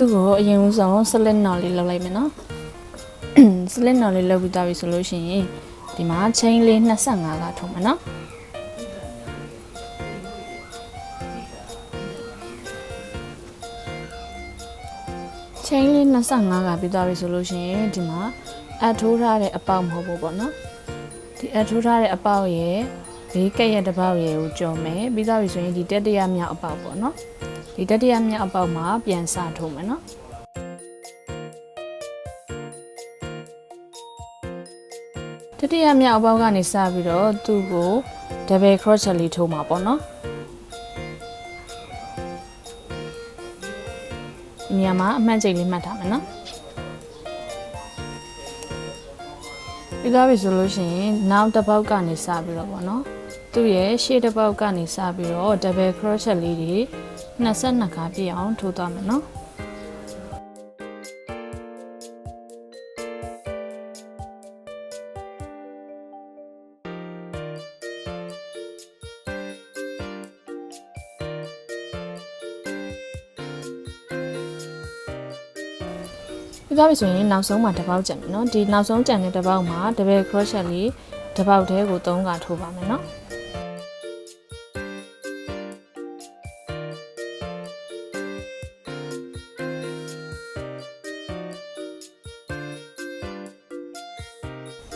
သူ့ကိုအရင်ဦးဆုံးစလစ်နော်လေးလောက်လိုက်မယ်နော်စလစ်နော်လေးလောက်ပြီးသားပြီဆိုလို့ရှိရင်ဒီမှာ chain လေး25ကထုံးမယ်နော်ချိန်လေး25ကပြီးသွားပြီဆိုလို့ရှိရင်ဒီမှာအထိုးထားတဲ့အပေါက်မဟုတ်ဘူးပေါ့နော်ဒီအထိုးထားတဲ့အပေါက်ရဲ့ ဘေးကက်ရဲ့တစ်ပေါက်ရဲ့ကိုကြော်မယ်ပြီးသွားပြီဆိုရင်ဒီတတိယမြောက်အပေါက်ပေါ့နော်ဒီတတိယမြောက်အပေါက်မှာပြန်စထိုးမယ်နော်တတိယမြောက်အပေါက်ကနေစပြီးတော့သူ့ကို double crochet လေးထိုးမှာပေါ့နော်ဒီနေရာမှာအမှတ်ချိန်လေးမှတ်ထားမယ်နော်ပြီးသွားပြီဆိုလို့ရှိရင်နောက်တစ်ပေါက်ကနေစပြီးတော့ပေါ့နော် သူ့ရဲ့ရှေ့တစ်ပေါက်ကနေစပြီးတော့ double crochet လေးတွေ22ခါပြည့်အောင်ထိုးသွားမယ်နော်ပြီးသွားပြီဆိုရင်နောက်ဆုံးမှာတစ်ပေါက်ကျန်မယ်နော်ဒီနောက်ဆုံးကျန်တဲ့တစ်ပေါက်မှာ double crochet လေးတစ်ပေါက်တည်းကို3ခါထိုးပါမယ်နော်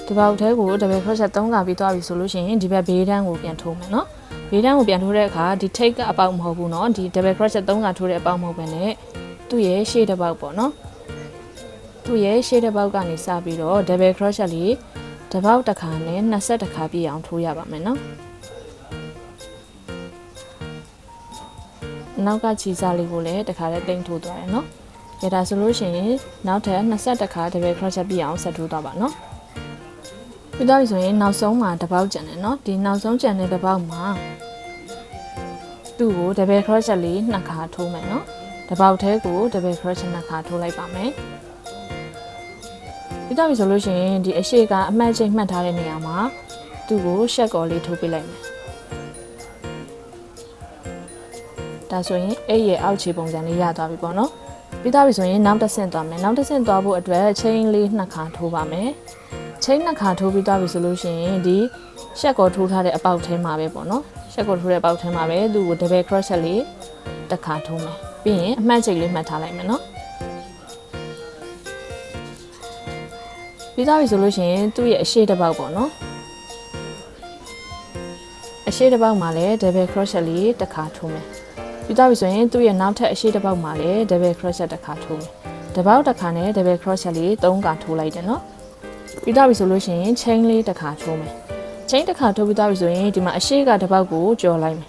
ဒီပေါက်ထဲကို double crochet 3ခါပြီးသွားပြီဆိုလို့ရှိရင်ဒီဘက်ဘေးတန်းကိုပြန်ထိုးမယ်နော်ဘေးတန်းကိုပြန်ထိုးတဲ့အခါဒီ take ကအပေါက်မဟုတ်ဘူးနော်ဒီ double crochet 3ခါထိုးတဲ့အပေါက်မဟုတ်ဘဲနဲ့သူ့ရဲ့ရှေ့တစ်ပေါက်ပေါ့နော်သူ့ရဲ့ရှေ့တစ်ပေါက်ကနေစပြီးတော့ double crochet လေးတစ်ပေါက်တစ်ခါနဲ့20တစ်ခါပြည့်အောင်ထိုးရပါမယ်နော်နောက်ကခြေစားလေးကိုလည်းတစ်ခါလေးတိမ့်ထိုးသွားရနော်။ဒါဒါဆိုလို့ရှိရင်နောက်ထပ်20တစ်ခါ double crochet ပြည့်အောင်ဆက်ထိုးသွားပါနော်။ ပြီးတော့ပြီဆိုရင်နောက်ဆုံးမှာတစ်ပေါက်ကျန်တယ်နော်ဒီနောက်ဆုံးကျန်တဲ့တစ်ပေါက်မှာသူ့ကို double crochet လေးနှစ်ခါထိုးမယ်နော်တစ်ပေါက်ထဲကို double crochet နှစ်ခါထိုးလိုက်ပါမယ်ပြီးတော့ပြီဆိုလို့ရှိရင်ဒီအရှိကအမှတ်ချိန်မှတ်ထားတဲ့နေရာမှာသူ့ကိုရှက်ကော်လေးထိုးပေးလိုက်မယ်ဒါဆိုရင်အဲ့ရဲ့အောက်ခြေပုံစံလေးရသွားပြီပေါ့နော်ပြီးတော့ပြီဆိုရင်နောက်တစ်ဆင့်သွားမယ်နောက်တစ်ဆင့်သွားဖို့အတွက်ချိန်လေးနှစ်ခါထိုးပါမယ် ချိန်နှစ်ခါထိုးပြီးသွားပြီဆိုလို့ရှိရင်ဒီရှက်ကော်ထိုးထားတဲ့အပေါက်ထဲမှာပဲပေါ့နော်ရှက်ကော်ထိုးတဲ့အပေါက်ထဲမှာပဲသူ့ကို double crochet လေးတစ်ခါထိုးမယ်ပြီးရင်အမှတ်ချိန်လေးမှတ်ထားလိုက်မယ်နော်ပြီးသွားပြီဆိုလို့ရှိရင်သူ့ရဲ့အရှိတစ်ပေါက်ပေါ့နော်အရှိတစ်ပေါက်မှာလည်း double crochet လေးတစ်ခါထိုးမယ်ပြီးသွားပြီဆိုရင်သူ့ရဲ့နောက်ထပ်အရှိတစ်ပေါက်မှာလည်း double crochet တစ်ခါထိုးမယ်တစ်ပေါက်တစ်ခါနဲ့ double crochet လေး၃ခါထိုးလိုက်တယ်နော် ပြီးသွားပြီဆိုလို့ရှိရင် chain လေးတစ်ခါထိုးမယ် chain တစ်ခါထိုးပြီးသွားပြီဆိုရင်ဒီမှာအရှိကတစ်ပေါက်ကိုကြော်လိုက်မယ်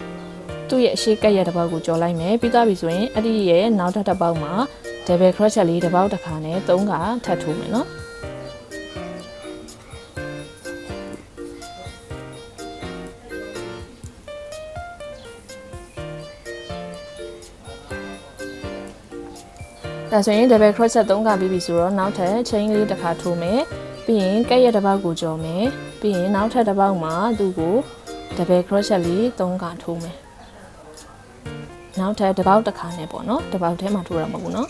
သူ့ရဲ့အရှိကက်ရဲ့တစ်ပေါက်ကိုကြော်လိုက်မယ်ပြီးသွားပြီဆိုရင်အဲ့ဒီရဲ့နောက်ထပ်တစ်ပေါက်မှာ double crochet လေးတစ်ပေါက်တစ်ခါနဲ့၃ခါထပ်ထိုးမယ်နော်ဒါဆိုရင် double crochet 3ခါပြီးပြီဆိုတော့နောက်ထပ် chain လေးတစ်ခါထိုးမယ် ပြီးရင်ကက်ရဲ့တစ်ပေါက်ကိုကြော်မယ်ပြီးရင်နောက်ထပ်တစ်ပေါက်မှာသူ့ကို double crochet လေး3ခါထိုးမယ်နောက်ထပ်တစ်ပေါက်တစ်ခါနဲ့ပေါ့နော်တစ်ပေါက်ထဲမှာထိုးရမှာမဟုတ်ဘူးနော်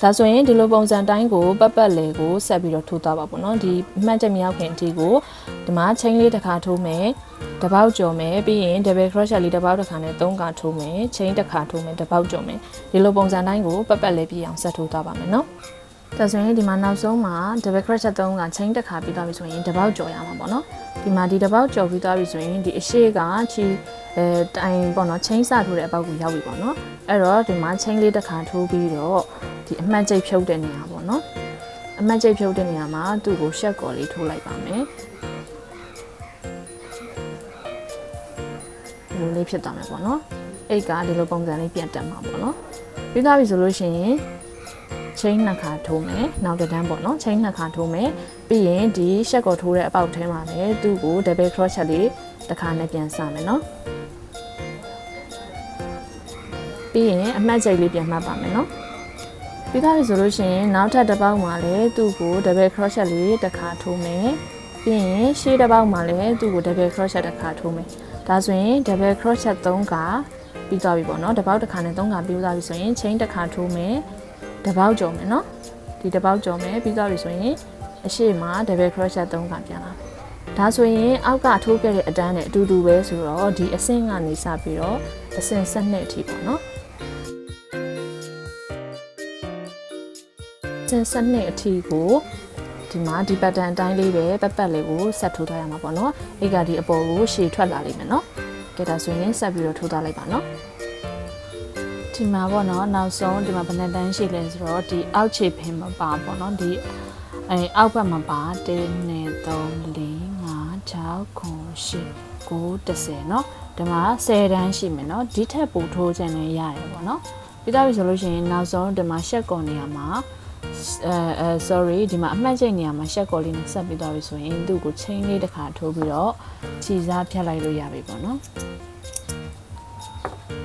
ဒါဆိုရင်ဒီလိုပုံစံတိုင်းကိုပတ်ပတ်လေကိုဆက်ပြီးတော့ထိုးသွားပါပေါ့နော်ဒီမှတ်ချက်မြောက်ခင်အထိကိုဒီမှာ chain လေးတစ်ခါထိုးမယ် တစ်ပေါက်ကြော်မယ်ပြီးရင် double crochet လေးတစ်ပေါက်တစ်ခါနဲ့၃ခါထိုးမယ် chain တစ်ခါထိုးမယ်တစ်ပေါက်ကြော်မယ်ဒီလိုပုံစံတိုင်းကိုပတ်ပတ်လေပြည့်အောင်ဆက်ထိုးသွားပါမယ်နော်ဒါဆိုရင်ဒီမှာနောက်ဆုံးမှာ double crochet 3က chain တစ်ခါပြီးသွားပြီဆိုရင်တစ်ပေါက်ကြော်ရမှာပေါ့နော်ဒီမှာဒီတစ်ပေါက်ကြော်ပြီးသွားပြီဆိုရင်ဒီအရှိကချီအဲတိုင်ပေါ့နော် chain စထိုးတဲ့အပေါက်ကိုရောက်ပြီပေါ့နော်အဲ့တော့ဒီမှာ chain လေးတစ်ခါထိုးပြီးတော့ဒီအမှတ်ကျိတ်ဖြုတ်တဲ့နေရာပေါ့နော်အမှတ်ကျိတ်ဖြုတ်တဲ့နေရာမှာသူ့ကိုရှက်ကော်လေးထိုးလိုက်ပါမယ် ဒီလိုလေးဖြစ်သွားမယ်ပေါ့နော်အိတ်ကဒီလိုပုံစံလေးပြန်တက်မှာပေါ့နော်ပြီးသားပြီဆိုလို့ရှိရင် chain နှစ်ခါထိုးမယ်နောက်တစ်တန်းပေါ့နော် chain နှစ်ခါထိုးမယ်ပြီးရင်ဒီရှက်ကော်ထိုးတဲ့အပေါက်ထဲမှာလည်းသူ့ကို double crochet လေးတစ်ခါနဲ့ပြန်စမယ်နော်ပြီးရင်အမှတ်ကျိတ်လေးပြန်မှတ်ပါမယ်နော်ပြီးသားပြီဆိုလို့ရှိရင်နောက်ထပ်တစ်ပေါက်မှာလည်းသူ့ကို double crochet လေးတစ်ခါထိုးမယ်ပြီးရင်ရှေ့တစ်ပေါက်မှာလည်းသူ့ကို double crochet တစ်ခါထိုးမယ် ဒါဆိုရင် double crochet 3ခါပြီးသွားပြီပေါ့နော်တစ်ပေါက်တစ်ခါနဲ့3ခါပြီးသွားပြီဆိုရင် chain တစ်ခါထိုးမယ်တစ်ပေါက်ကျော်မယ်နော်ဒီတစ်ပေါက်ကျော်မယ်ပြီးသွားပြီဆိုရင်အရှိမ double crochet 3ခါပြန်လာမယ်ဒါဆိုရင်အောက်ကထိုးခဲ့တဲ့အတန်းနဲ့အတူတူပဲဆိုတော့ဒီအဆင့်ကနေစပြီးတော့အဆင့်7နှစ်အထိပေါ့နော်အဆင့်7နှစ်အထိကို ဒီမှာဒီ pattern အတိုင်းလေးပဲပတ်ပတ်လေးကိုဆက်ထိုးထားရမှာပေါ့နော်အဲ့ကဒီအပေါ်ကိုရှည်ထွက်လာလိမ့်မယ်နော်ကဲဒါဆိုရင်ဆက်ပြီးတော့ထိုးထားလိုက်ပါနော်ဒီမှာပေါ့နော်နောက်ဆုံးဒီမှာဘယ်နှတန်းရှိလဲဆိုတော့ဒီအောက်ခြေဖင်မပါပေါ့နော်ဒီအဲအောက်ဘက်မှာပါ1 2 3 4 5 6 9 10 10เนาะဒီမှာ10တန်းရှိမယ်เนาะဒီထက်ပိုထိုးခြင်းလည်းရတယ်ပေါ့เนาะပြီးသားပြီဆိုလို့ရှိရင်နောက်ဆုံးဒီမှာရှက်ကော်နေရာမှာ အဲ sorry ဒီမှာအမှတ်ချက်နေရာမှာရှက်ကော်လေးနဲ့ဆက်ပြီးသွားပြီဆိုရင်သူ့ကိုချင်းလေးတစ်ခါထိုးပြီးတော့ခြေစားဖြတ်လိုက်လို့ရပြီပေါ့နော်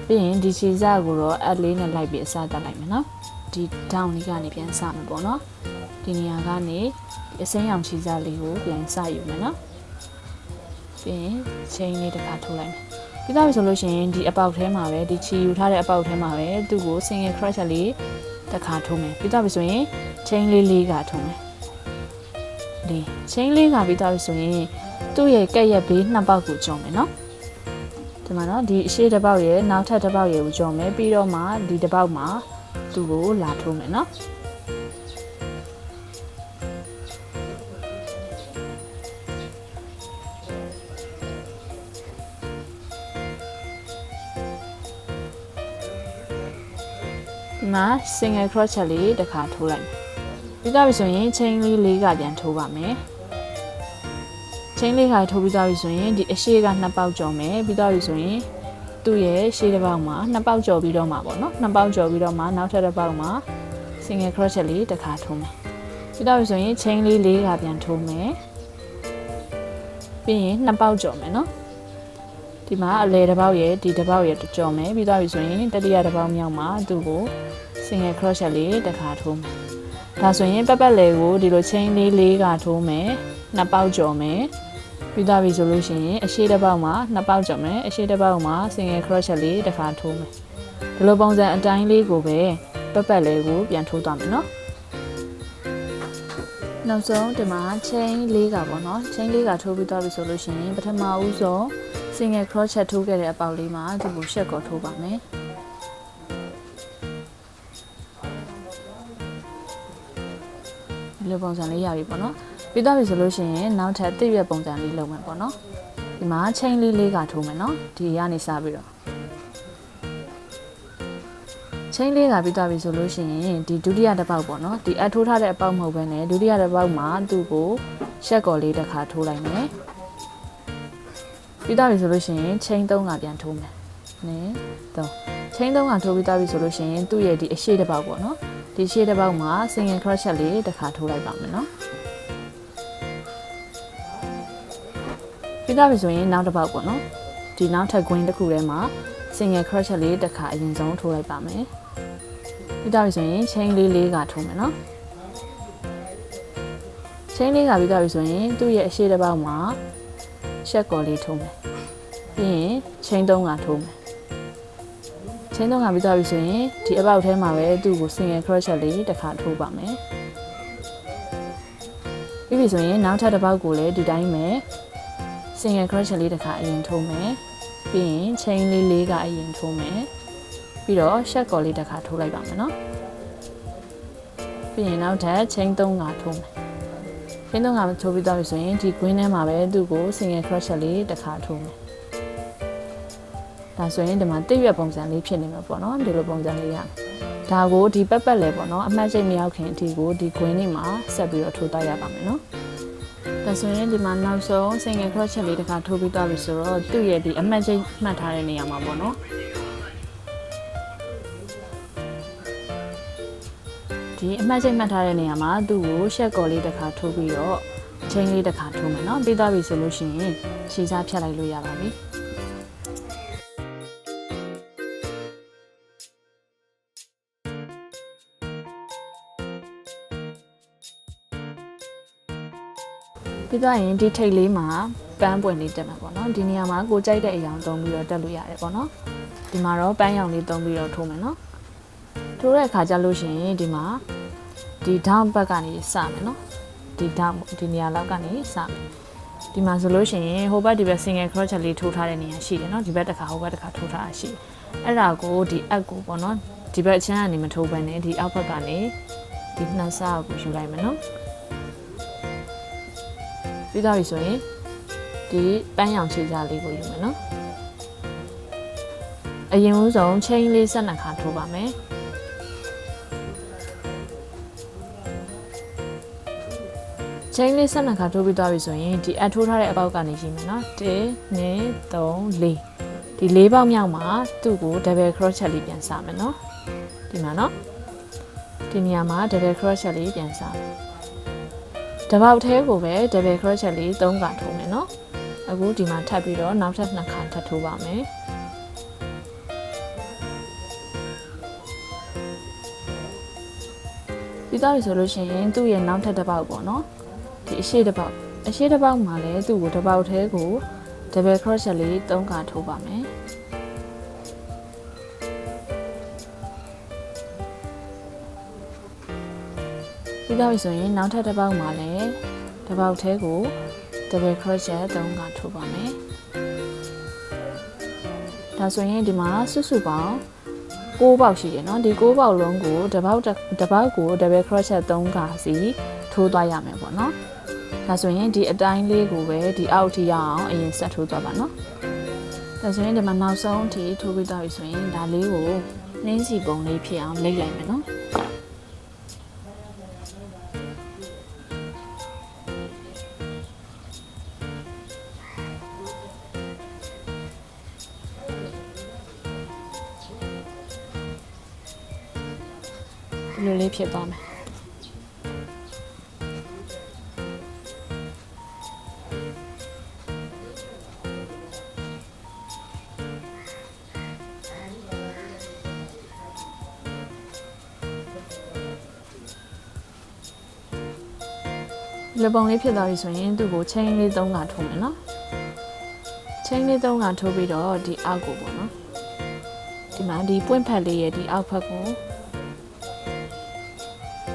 ပြီးရင်ဒီခြေစားကိုတော့အက်လေးနဲ့လိုက်ပြီးအစားတက်လိုက်မယ်နော်ဒီ down လေးကနေပြန်စမယ်ပေါ့နော်ဒီနေရာကနေအစင်းရောင်ခြေစားလေးကိုပြန်စယူမယ်နော်ပြီးရင်ချင်းလေးတစ်ခါထိုးလိုက်မယ်ပြီးသားပြီဆိုလို့ရှိရင်ဒီအပေါက်ထဲမှာပဲဒီချီယူထားတဲ့အပေါက်ထဲမှာပဲသူ့ကို single crusher လေး တစ်ခါထိုးမယ်ပြီးသားပြီဆိုရင်ချိန်လေးလေးကထိုးမယ်ဒီချိန်လေးကပြီးသားပြီဆိုရင်သူ့ရဲ့ကက်ရက်ဘေးနှစ်ပေါက်ကိုကျော်မယ်နော်ဒီမှာနော်ဒီအရှိတစ်ပေါက်ရဲ့နောက်ထပ်တစ်ပေါက်ရဲ့ကိုကျော်မယ်ပြီးတော့မှဒီတစ်ပေါက်မှာသူ့ကိုလာထိုးမယ်နော် ဒီမှာ single crochet လေးတစ်ခါထိုးလိုက်မယ်ပြီးသွားပြီဆိုရင် chain လေးလေးကပြန်ထိုးပါမယ် chain လေးခါထိုးပြီးသွားပြီဆိုရင်ဒီအရှိကနှစ်ပေါက်ကျော်မယ်ပြီးသွားပြီဆိုရင်သူ့ရဲ့ရှေ့တစ်ပေါက်မှာနှစ်ပေါက်ကျော်ပြီးတော့မှာပေါ့နော်နှစ်ပေါက်ကျော်ပြီးတော့မှနောက်ထပ်တစ်ပေါက်မှာ single crochet လေးတစ်ခါထိုးမယ်ပြီးသွားပြီဆိုရင် chain လေးလေးကပြန်ထိုးမယ်ပြီးရင်နှစ်ပေါက်ကျော်မယ်နော် ဒီမှာအလဲတစ်ပေါက်ရဲ့ဒီတစ်ပေါက်ရဲ့ကြော်မယ်ပြီးသွားပြီဆိုရင်တတိယတစ်ပေါက်မြောက်မှာသူ့ကို single crochet လေးတစ်ခါထိုးမယ်ဒါဆိုရင်ပတ်ပတ်လည်ကိုဒီလို chain လေးလေးကထိုးမယ်နှစ်ပေါက်ကျော်မယ်ပြီးသွားပြီဆိုလို့ရှိရင်အရှိတစ်ပေါက်မှာနှစ်ပေါက်ကျော်မယ်အရှိတစ်ပေါက်မှာ single crochet လေးတစ်ခါထိုးမယ်ဒီလိုပုံစံအတိုင်းလေးကိုပဲပတ်ပတ်လည်ကိုပြန်ထိုးသွားမယ်နော်နောက်ဆုံးဒီမှာ chain လေးကပေါ့နော် chain လေးကထိုးပြီးသွားပြီဆိုလို့ရှိရင်ပထမဦးဆုံး single crochet ထိုးခဲ့တဲ့အပေါက်လေးမှာဒီကိုရှက်ကောထိုးပါမယ်ဒီလိုပုံစံလေးရပြီပေါ့နော်ပြီးသွားပြီဆိုလို့ရှိရင်နောက်ထပ်တစ်ရွက်ပုံစံလေးလုပ်မယ်ပေါ့နော်ဒီမှာ chain လေးလေးကထိုးမယ်နော်ဒီကနေစပြီးတော့ chain လေးကပြီးသွားပြီဆိုလို့ရှိရင်ဒီဒုတိယတစ်ပေါက်ပေါ့နော်ဒီအထိုးထားတဲ့အပေါက်မဟုတ်ဘဲနဲ့ဒုတိယတစ်ပေါက်မှာသူ့ကိုရှက်ကော်လေးတစ်ခါထိုးလိုက်မယ် ပြီးသွားပြီဆိုလို့ရှိရင် chain 3ကပြန်ထိုးမယ်နည်း3 chain 3ကထိုးပြီးသွားပြီဆိုလို့ရှိရင်သူ့ရဲ့ဒီအရှိတစ်ပေါက်ပေါ့နော်ဒီရှေ့တစ်ပေါက်မှာ single crochet လေးတစ်ခါထိုးလိုက်ပါမယ်နော်ပြီးသွားပြီဆိုရင်နောက်တစ်ပေါက်ပေါ့နော်ဒီနောက်ထပ် green တစ်ခုထဲမှာ single crochet လေးတစ်ခါအရင်ဆုံးထိုးလိုက်ပါမယ်ပြီးသွားပြီဆိုရင် chain လေးလေးကထိုးမယ်နော် chain လေးကပြီးသွားပြီဆိုရင်သူ့ရဲ့အရှိတစ်ပေါက်မှာ ရှက်ကော်လေးထိုးမယ်ပြီးရင် chain 3ကထိုးမယ် chain 3ကပြီးသွားပြီဆိုရင်ဒီအပေါက်ထဲမှာပဲသူ့ကို single crochet လေးတစ်ခါထိုးပါမယ်ပြီးပြီဆိုရင်နောက်ထပ်တစ်ပေါက်ကိုလည်းဒီတိုင်းပဲ single crochet လေးတစ်ခါအရင်ထိုးမယ်ပြီးရင် chain လေးလေးကအရင်ထိုးမယ်ပြီးတော့ shut ကော်လေးတစ်ခါထိုးလိုက်ပါမယ်နော်ပြီးရင်နောက်ထပ် chain 3ကထိုးမယ် chain 3ကထိုးပြီးသွားပြီဆိုရင်ဒီ green ထဲမှာပဲသူ့ကို single crochet လေးတစ်ခါထိုးမယ်ဒါဆိုရင်ဒီမှာတစ်ရွက်ပုံစံလေးဖြစ်နေမှာပေါ့နော်ဒီလိုပုံစံလေးရဒါကိုဒီပက်ပက်လဲပေါ့နော်အမှတ်ချိန်မရောက်ခင်အထိကိုဒီ green နေမှာဆက်ပြီးတော့ထိုးတိုက်ရပါမယ်နော်ဒါဆိုရင်ဒီမှာနောက်ဆုံး single crochet လေးတစ်ခါထိုးပြီးသွားပြီဆိုတော့သူ့ရဲ့ဒီအမှတ်ချိန်မှတ်ထားတဲ့နေရာမှာပေါ့နော် ဒီအမှတ်ချိန်မှတ်ထားတဲ့နေရာမှာသူ့ကိုရှက်ကော်လေးတစ်ခါထိုးပြီးတော့ချိန်လေးတစ်ခါထိုးမယ်နော်ပြီးသွားပြီဆိုလို့ရှိရင်ရှည်စားဖြတ်လိုက်လို့ရပါပြီပြီးတော့ရင်ဒီထိတ်လေးမှာပန်းပွင့်လေးတက်မှာပေါ့နော်ဒီနေရာမှာကိုကြိုက်တဲ့အရာသုံးပြီးတော့တက်လို့ရတယ်ပေါ့နော်ဒီမှာတော့ပန်းရောင်လေးသုံးပြီးတော့ထိုးမယ်နော် ထိုးတဲ့အခါကျလို့ရှိရင်ဒီမှာဒီဒေါင်းဘက်ကနေစမယ်နော်ဒီဒေါင်းဒီနေရာလောက်ကနေစမယ်ဒီမှာဆိုလို့ရှိရင်ဟိုဘက်ဒီဘက် single crochet လေးထိုးထားတဲ့နေရာရှိတယ်နော်ဒီဘက်တစ်ခါဟိုဘက်တစ်ခါထိုးထားတာရှိတယ်အဲ့ဒါကိုဒီအက်ကိုပေါ့နော်ဒီဘက်အချမ်းကနေမထိုးဘဲနဲ့ဒီအောက်ဘက်ကနေဒီနှစ်ဆကိုယူလိုက်မယ်နော်ပြီးတော့ပြီဆိုရင်ဒီပန်းရောင်ခြေစားလေးကိုယူမယ်နော်အရင်ဦးဆုံး chain လေးဆက်နှစ်ခါထိုးပါမယ် chain လေးဆက်နှစ်ခါထိုးပြီးသွားပြီဆိုရင်ဒီအထိုးထားတဲ့အပေါက်ကနေရှိမယ်နော်1 2 3 4ဒီ၄ပေါက်မြောက်မှာသူ့ကို double crochet လေးပြန်စမယ်နော်ဒီမှာနော်ဒီနေရာမှာ double crochet လေးပြန်စမယ်တပေါက်သေးကိုပဲ double crochet လေး၃ခါထိုးမယ်နော်အခုဒီမှာထပ်ပြီးတော့နောက်ထပ်နှစ်ခါထပ်ထိုးပါမယ်ပြီးတော့ပြီဆိုလို့ရှိရင်သူ့ရဲ့နောက်ထပ်တစ်ပေါက်ပေါ့နော် ဒီအရှိတစ်ပေါက်အရှိတစ်ပေါက်မှာလည်းသူ့ကိုတစ်ပေါက်သေးကို double crochet လေး၃ခါထိုးပါမယ်ပြီးတော့ပြီဆိုရင်နောက်ထပ်တစ်ပေါက်မှာလည်းတစ်ပေါက်သေးကို double crochet ၃ခါထိုးပါမယ်ဒါဆိုရင်ဒီမှာစုစုပေါင်း6ပေါက်ရှိတယ်เนาะဒီ6ပေါက်လုံးကိုတစ်ပေါက်တစ်တစ်ပေါက်ကို double crochet 3ခါစီထိုးသွားရမယ်ပေါ့เนาะ ဒါဆိုရင်ဒီအတိုင်းလေးကိုပဲဒီအောက်ထိရအောင်အရင်ဆက်ထိုးသွားပါနော်ဒါဆိုရင်ဒီမှာနောက်ဆုံးအထိထိုးပြီးသွားပြီဆိုရင်ဒါလေးကိုနှင်းစီပုံလေးဖြစ်အောင်လိမ့်လိုက်မယ်နော်လိုလေးဖြစ်သွားမယ် ပုံလေးဖြစ်သွားပြီဆိုရင်သူ့ကိုချင်းလေး၃ကထိုးမယ်နော်ချင်းလေး၃ကထိုးပြီးတော့ဒီအောက်ကိုပေါ့နော်ဒီမှာဒီပွင့်ဖက်လေးရဲ့ဒီအောက်ဖက်ကို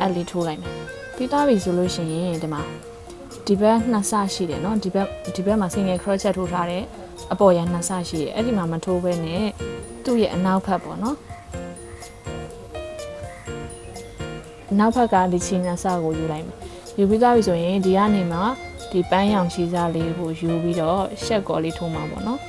အဲ့လေးထိုးလိုက်မယ်ပြီးသားပြီဆိုလို့ရှိရင်ဒီမှာဒီဘက်နှစ်ဆရှိတယ်နော်ဒီဘက်ဒီဘက်မှာ single crochet ထိုးထားတယ်အပေါ်ရန်နှစ်ဆရှိတယ်အဲ့ဒီမှာမထိုးဘဲနဲ့သူ့ရဲ့အနောက်ဘက်ပေါ့နော်နောက်ဘက်ကဒီချင်းနှစ်ဆကိုယူလိုက်မယ် ယူပြီးသွားပြီဆိုရင်ဒီကနေမှဒီပန်းရောင်ချီစားလေးကိုယူပြီးတော့ရှက်ကော်လေးထိုးမှာပေါ့နော်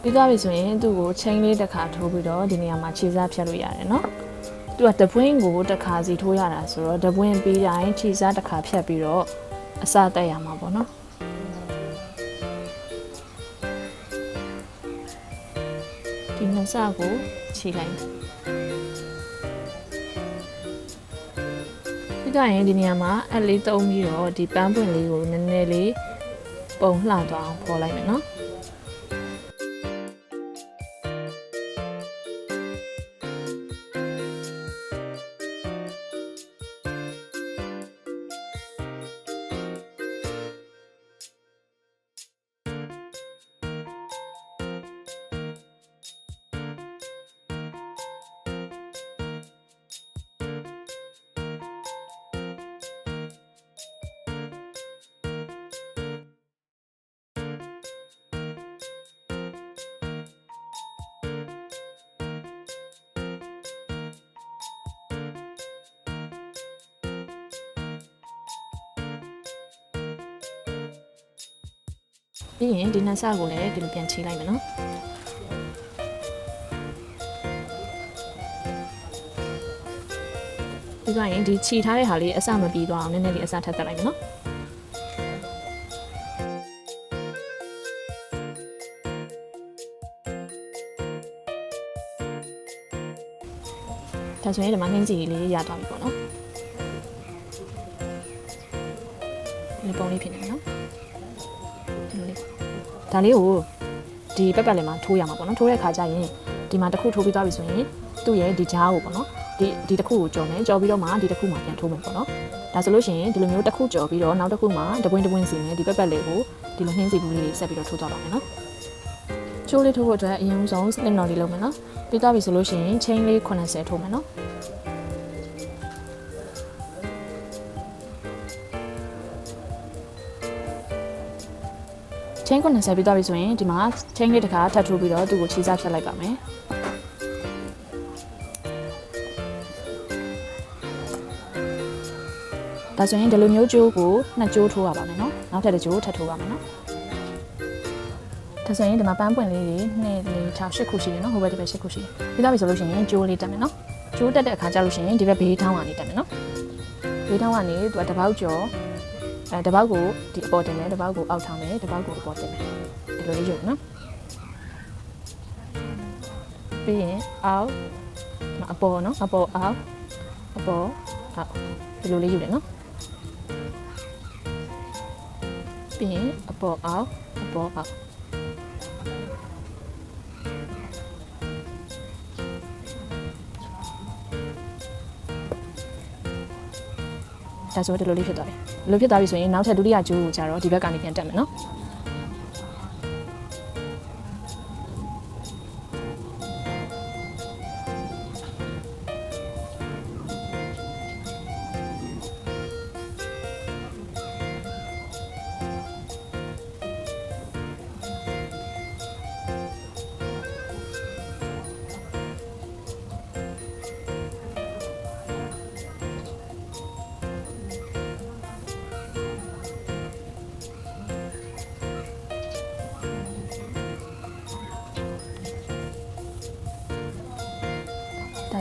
ပြီးသွားပြီဆိုရင်သူ့ကိုချိန်လေးတစ်ခါထိုးပြီးတော့ဒီနေရာမှာခြေစားဖြတ်လို့ရတယ်နော်။သူကတပွင်းကိုတစ်ခါစီထိုးရတာဆိုတော့တပွင်းပြီးတိုင်းခြေစားတစ်ခါဖြတ်ပြီးတော့ အစတက်ရမှာပေါ့နော်။ဒီနှစ်စကိုခြေလိုက်မယ်။ပြီးတော့ရင်ဒီနေရာမှာအလေးသုံးပြီးတော့ဒီပန်းပွင့်လေးကိုနည်းနည်းလေးပုံလှသွားအောင်ဖော်လိုက်မယ်နော်။ ပြီးရင်ဒီနှစ်ဆကိုလည်းဒီလိုပြန်ချိလိုက်မယ်နော်ပြီးတော့ရင်ဒီခြိထားတဲ့ဟာလေးအစမပြီးသွားအောင်နည်းနည်းလေးအစထပ်တက်လိုက်မယ်နော်ဒါဆိုရင်ဒီမှာနှင်းစီလေးရသွားပြီပေါ့နော်ဒီပုံလေးဖြစ်နေမယ်နော်ဒီလိုလေး ဒါလေးကိုဒီပက်ပက်လေးမှာထိုးရမှာပေါ့နော်ထိုးတဲ့ခါကျရင်ဒီမှာတစ်ခုထိုးပြီးသွားပြီဆိုရင်သူ့ရဲ့ဒီဂျားကိုပေါ့နော်ဒီဒီတစ်ခုကိုကြော်မယ်ကြော်ပြီးတော့မှဒီတစ်ခုမှာပြန်ထိုးမယ်ပေါ့နော်ဒါဆိုလို့ရှိရင်ဒီလိုမျိုးတစ်ခုကြော်ပြီးတော့နောက်တစ်ခုမှာတပွင့်တပွင့်စီနဲ့ဒီပက်ပက်လေးကိုဒီလိုနှင်းစီဘူးလေးတွေဆက်ပြီးတော့ထိုးသွားပါမယ်နော်ချိုးလေးထိုးဖို့အတွက်အရင်ဆုံးစနစ်တော်လေးလုပ်မယ်နော်ပြီးသွားပြီဆိုလို့ရှိရင်ချင်းလေး80ထိုးမယ်နော် ချင်း90ပြီးသွားပြီဆိုရင်ဒီမှာချင်းလေးတစ်ခါထပ်ထိုးပြီးတော့သူ့ကိုခြေစားဖြတ်လိုက်ပါမယ်ဒါဆိုရင်ဒီလိုမျိုးကြိုးကိုနှစ်ကြိုးထိုးရပါမယ်နော်နောက်ထပ်တစ်ကြိုးထပ်ထိုးပါမယ်နော်ဒါဆိုရင်ဒီမှာပန်းပွင့်လေးတွေနှစ်လေး6 8ခုရှိတယ်နော်ဟိုဘက်ဒီဘက်8ခုရှိတယ်ပြီးသွားပြီဆိုလို့ရှိရင်ကြိုးလေးတက်မယ်နော်ကြိုးတက်တဲ့အခါကျလို့ရှိရင်ဒီဘက်ဘေးထောင်းကနေတက်မယ်နော်ဘေးထောင်းကနေသူကတစ်ပေါက်ကျော် အဲတစ်ပေါက်ကိုဒီအပေါ်တင်မယ်တစ်ပေါက်ကိုအောက်ထောင်းမယ်တစ်ပေါက်ကိုအပေါ်တင်မယ်ဒီလိုလေးယူနော်ပြီးရင်အောက်အပေါ်နော်အပေါ်အောက်အပေါ်အောက်ဒီလိုလေးယူတယ်နော်ပြီးရင်အပေါ်အောက်အပေါ်အောက် ဒါဆိုဒီလိုလေးဖြစ်သွားပြီဒီလိုဖြစ်သွားပြီဆိုရင်နောက်ထပ်ဒုတိယကျိုးကိုကြတော့ဒီဘက်ကနေပြန်တက်မယ်နော်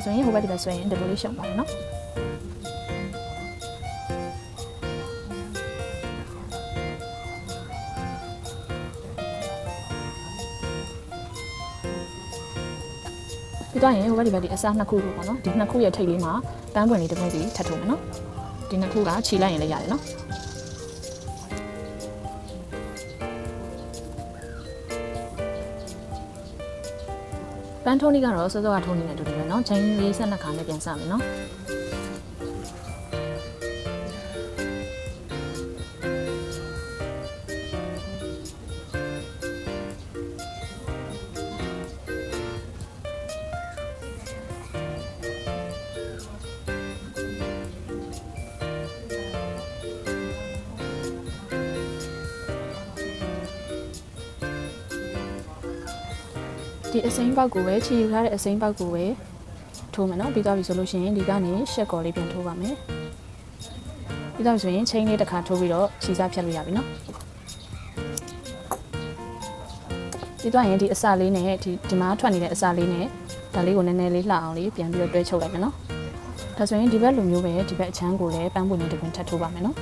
ဆိုရင်ဟိုဘက်ဒီဘက်ဆိုရင်ဒီလိုလေးရှုံပါမယ်နော်ပြီးတော့ရင်ဟိုဘက်ဒီဘက်ဒီအစားနှစ်ခုလို့ပေါ့နော်ဒီနှစ်ခုရဲ့ထိပ်လေးမှာတန်းပွင့်လေးတစ်ပွင့်စီထပ်ထုံမယ်နော်ဒီနှစ်ခုကခြီလိုက်ရင်လည်းရတယ်နော် ပန်းထုံးလေးကတော့စောစောကထုံးနေတဲ့တူတူပဲနော်ချိန်လေးဆက်နှစ်ခါနဲ့ပြန်စမယ်နော် ဒီအစိမ်းပေါက်ကိုပဲခြေယူထားတဲ့အစိမ်းပေါက်ကိုပဲထိုးမယ်နော်ပြီးသွားပြီဆိုလို့ရှိရင်ဒီကနေရှက်ကော်လေးပြန်ထိုးပါမယ်ပြီးသွားပြီဆိုရင်ချိန်လေးတစ်ခါထိုးပြီးတော့ခြေစားဖြတ်လို့ရပြီနော်ပြီးသွားရင်ဒီအစလေးနဲ့ဒီဒီမှာထွက်နေတဲ့အစလေးနဲ့ဒါလေးကိုနည်းနည်းလေးလှအောင်လေးပြန်ပြီးတော့တွဲချုပ်လိုက်မယ်နော်ဒါဆိုရင်ဒီဘက်လိုမျိုးပဲဒီဘက်အချမ်းကိုလည်းပန်းပွင့်လေးတစ်ပွင့်ထပ်ထိုးပါမယ်နော်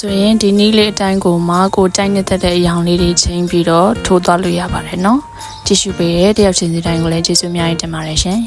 ဆိုရင်ဒီနီးလေးအတိုင်းကိုမှကိုတိုက်နေတဲ့အရောင်လေးတွေချိန်ပြီးတော့ထိုးသွားလို့ရပါတယ်နော် ကြည့်ရှုပေးတဲ့တယောက်ချင်းစီတိုင်းကိုလည်းကျေးဇူးအများကြီးတင်ပါတယ်ရှင်